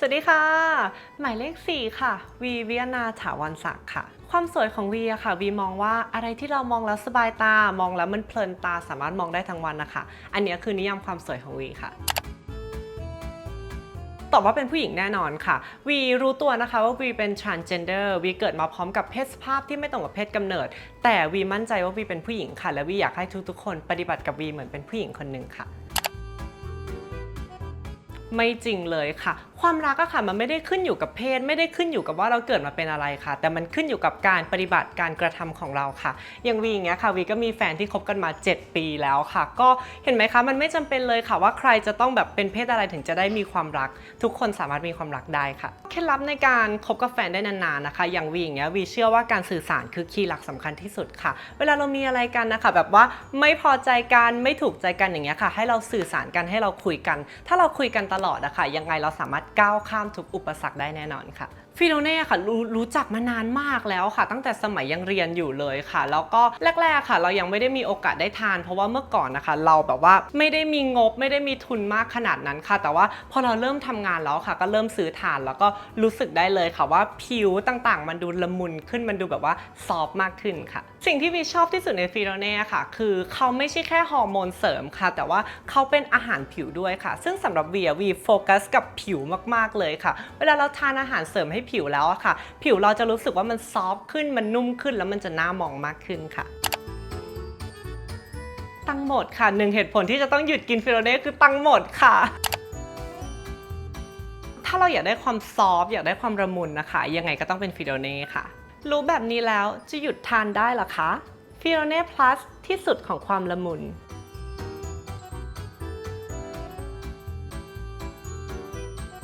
สวัสดีค่ะ หมายเลข 4 ค่ะ วีเวิยนาถาวรศักดิ์ค่ะ ความสวยของวีอะค่ะ วีมองว่าอะไรที่เรามองแล้วสบายตา มองแล้วมันเพลินตาสามารถมองได้ทั้งวันนะคะ อันนี้คือนิยามความสวยของวีค่ะตอบว่าเป็นผู้หญิงแน่นอนค่ะ วีรู้ตัวนะคะว่าวีเป็น transgender วีเกิดมาพร้อมกับเพศสภาพที่ไม่ตรงกับเพศกำเนิด แต่วีมั่นใจว่าวีเป็นผู้หญิงค่ะ และวีอยากให้ทุกๆ คนปฏิบัติกับวีเหมือนเป็นผู้หญิงคนหนึ่งค่ะ ไม่จริงเลยค่ะความรักอะค่ะมันไม่ได้ขึ้นอยู่กับเพศ ไม่ได้ขึ้นอยู่กับว่าเราเกิดมาเป็นอะไรค่ะ แต่มันขึ้นอยู่กับการปฏิบัติการกระทำของเราค่ะ อย่างวีอย่างเงี้ยค่ะวีก็มีแฟนที่คบกันมา 7 ปีแล้วค่ะ ก็เห็นไหมคะมันไม่จำเป็นเลยค่ะว่าใครจะต้องแบบเป็นเพศอะไรถึงจะได้มีความรัก ทุกคนสามารถมีความรักได้ค่ะเคล็ดลับในการคบกับแฟนได้นานๆนะคะ อย่างวีอย่างเงี้ยวีเชื่อว่าการสื่อสารคือคีย์หลักสำคัญที่สุดค่ะ เวลาเรามีอะไรกันนะคะ แบบว่าไม่พอใจกันไม่ถูกใจกันอย่างเงี้ยค่ะ ให้เราสื่อสารกันให้เราคุยกัน ถ้าเราคุยกันตลอดอะค่ะยังไงเราสามารถก้าวข้ามทุกอุปสรรคได้แน่นอนค่ะ ฟิโนเน่ค่ะรู้รู้จักมานานมากแล้วค่ะ ตั้งแต่สมัยยังเรียนอยู่เลยค่ะ แล้วก็แรก ๆค่ะ เรายังไม่ได้มีโอกาสได้ทาน เพราะว่าเมื่อก่อนนะคะ เราแบบว่าไม่ได้มีงบไม่ได้มีทุนมากขนาดนั้นค่ะ แต่ว่าพอเราเริ่มทำงานแล้วค่ะ ก็เริ่มซื้อทานแล้วก็รู้สึกได้เลยค่ะว่าผิวต่างๆ มันดูละมุนขึ้นมันดูแบบว่าซอฟมากขึ้นค่ะ สิ่งที่วีชอบที่สุดในฟิโนเน่ค่ะ คือเขาไม่ใช่แค่ฮอร์โมนเสริมค่ะ แต่ว่าเขาเป็นอาหารผิวด้วยค่ะ ซึ่งสำหรับวีวีโฟกัสกับผิวมากๆเลยค่ะ เวลาเราทานอาหารเสริมให้ผิวแล้วอะค่ะ ผิวเราจะรู้สึกว่ามันซอฟต์ขึ้นมันนุ่มขึ้นแล้วมันจะน่ามองมากขึ้นค่ะตังหมดค่ะหนึ่งเหตุผลที่จะต้องหยุดกินฟิโรเน่คือตังหมดค่ะ ถ้าเราอยากได้ความซอฟต์อยากได้ความระมุนนะคะ ยังไงก็ต้องเป็นฟิโรเน่ค่ะ รู้แบบนี้แล้วจะหยุดทานได้หรอคะฟิโรเน่ plus ที่สุดของความละมุน